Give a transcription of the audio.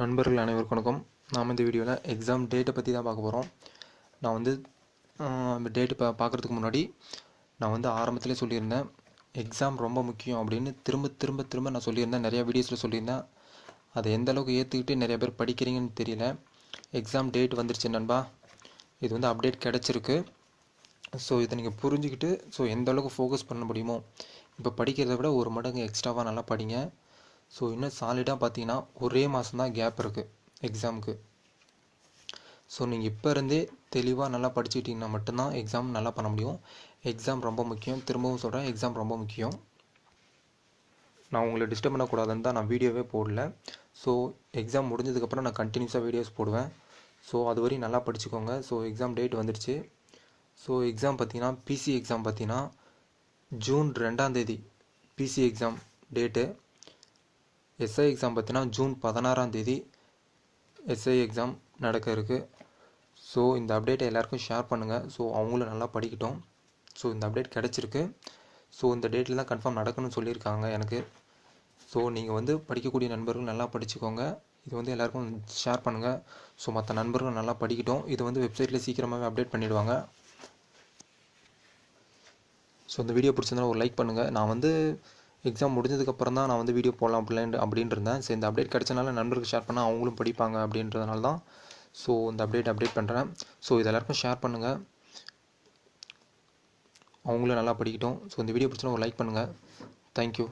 நண்பர்கள் அனைவருக்கும் வணக்கம். நாம் இந்த வீடியோவில் எக்ஸாம் டேட்டை பற்றி தான் பார்க்க போகிறோம் நான் வந்து அந்த டேட்டு பா பார்க்குறதுக்கு முன்னாடி நான் வந்து ஆரம்பத்திலே சொல்லியிருந்தேன் எக்ஸாம் ரொம்ப முக்கியம் அப்படின்னு திரும்ப திரும்ப திரும்ப நான் சொல்லியிருந்தேன். நிறையா வீடியோஸில் சொல்லியிருந்தேன். அதை எந்த அளவுக்கு ஏற்றுக்கிட்டு நிறைய பேர் படிக்கிறீங்கன்னு தெரியல. எக்ஸாம் டேட் வந்துருச்சு நண்பா. இது வந்து அப்டேட் கிடச்சிருக்கு. ஸோ இதை நீங்கள் புரிஞ்சுக்கிட்டு ஸோ எந்த அளவுக்கு ஃபோக்கஸ் பண்ண முடியுமோ இப்போ படிக்கிறத விட ஒரு மடங்கு எக்ஸ்ட்ராவாக நல்லா படிங்க. ஸோ இன்னும் சாலிடாக பார்த்தீங்கன்னா ஒரே மாதம் தான் கேப் இருக்குது எக்ஸாமுக்கு ஸோ நீங்கள் இப்போ இருந்தே தெளிவாக நல்லா படிச்சுக்கிட்டிங்கன்னா மட்டும்தான் எக்ஸாம் நல்லா பண்ண முடியும். எக்ஸாம் ரொம்ப முக்கியம். திரும்பவும் சொல்கிறேன் எக்ஸாம் ரொம்ப முக்கியம். நான் உங்களை டிஸ்டர்ப் பண்ணக்கூடாதுன்னு தான் நான் வீடியோவே போடல. ஸோ எக்ஸாம் முடிஞ்சதுக்கப்புறம் நான் கண்டினியூஸாக வீடியோஸ் போடுவேன். ஸோ அது வரையும் நல்லா படிச்சுக்கோங்க. ஸோ எக்ஸாம் டேட் வந்துடுச்சு ஸோ எக்ஸாம் பார்த்தீங்கன்னா பிசி எக்ஸாம் பார்த்தீங்கன்னா ஜூன் ரெண்டாம் தேதி PC exam date SI exam பார்த்தீங்கன்னா ஜூன் பதினாறாம் தேதி எஸ்ஐ எக்ஸாம் நடக்க இருக்குது ஸோ இந்த அப்டேட்டை எல்லாருக்கும் ஷேர் பண்ணுங்கள் ஸோ அவங்களும் நல்லா படிக்கட்டும். ஸோ இந்த அப்டேட் கிடச்சிருக்கு. ஸோ இந்த டேட்டில் தான் கன்ஃபார்ம் நடக்கணும்னு சொல்லியிருக்காங்க எனக்கு. ஸோ நீங்கள் வந்து படிக்கக்கூடிய நண்பர்கள் நல்லா படிச்சுக்கோங்க. இது வந்து எல்லாருக்கும் ஷேர் பண்ணுங்கள் ஸோ மற்ற நண்பர்கள் நல்லா படிக்கட்டும். இது வந்து வெப்சைட்டில் சீக்கிரமாகவே அப்டேட் பண்ணிவிடுவாங்க ஸோ இந்த வீடியோ பிடிச்சிருந்தா ஒரு லைக் பண்ணுங்கள் நான் வந்து எக்ஸாம் முடிஞ்சதுக்கப்புறம் தான் நான் வந்து வீடியோ போடலாம் அப்படின்னு அப்படின்னு இருந்தேன் சரி இந்த அப்டேட் கிடச்சனால நண்பருக்கு ஷேர் பண்ணால் அவங்களும் படிப்பாங்க அப்படின்றதுனால தான் ஸோ இந்த அப்டேட் அப்டேட் பண்ணுறேன் ஸோ இது எல்லாருக்கும் ஷேர் பண்ணுங்கள் அவங்களும் நல்லா படிக்கட்டும். ஸோ இந்த வீடியோ பிடிச்சினா ஒரு லைக் பண்ணுங்கள் தேங்க்யூ